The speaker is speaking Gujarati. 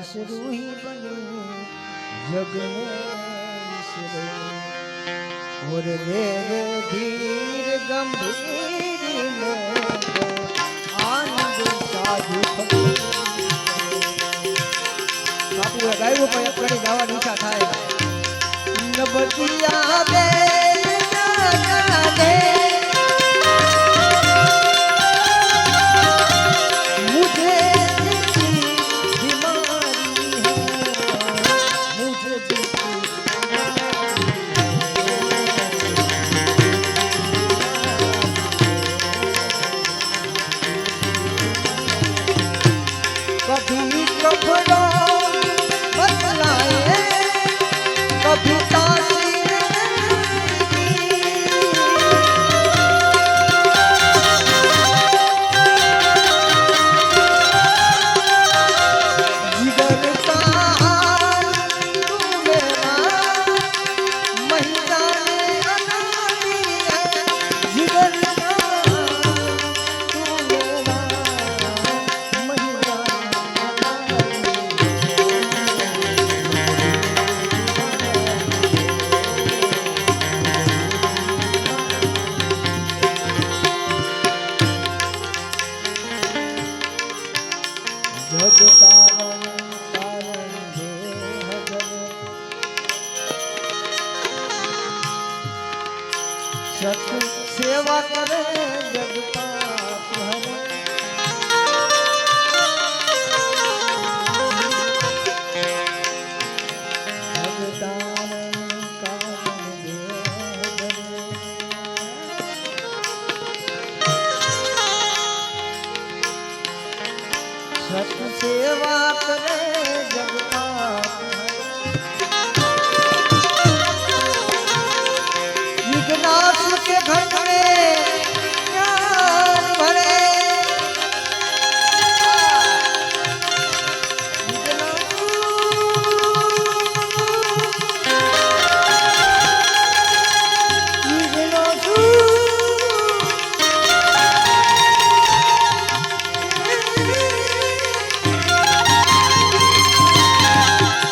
વિસરૂહી બને, જગને ઓર રે ધીર ગંભીર આનંદ સાધુ બાપુએ ગાયું પણ એકડી ગાવાની ઈચ્છા થાય. નબતિયા જગતારણ તારણ હે હજર સત સેવા કરે સેવા કરે જગતા કે ઘટને